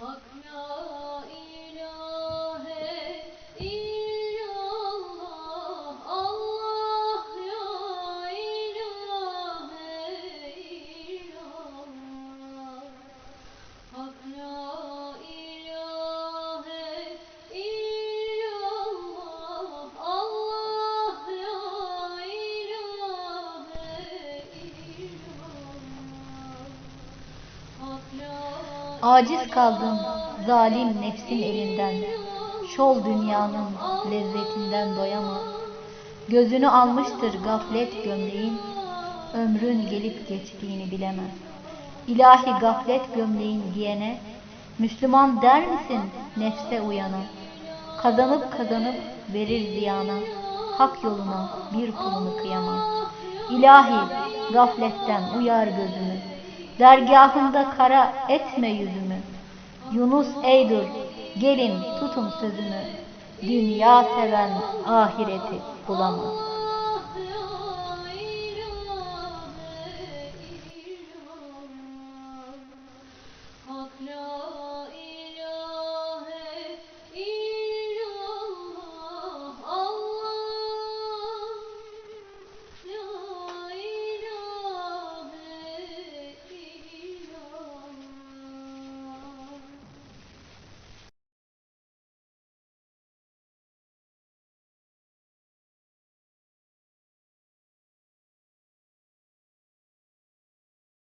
Hak Aciz kaldım zalim nefsin elinden. Şol dünyanın lezzetinden doyamaz. Gözünü almıştır gaflet gömleğin. Ömrün gelip geçtiğini bilemez. İlahi gaflet gömleğin giyene, Müslüman der misin nefse uyana? Kazanıp kazanıp verir ziyana, Hak yoluna bir kulunu kıyamaz. İlahi gafletten uyar gözümü, Dergahında kara etme yüzümü. Yunus eydur, gelin tutun sözümü. Dünya seven ahireti bulamaz.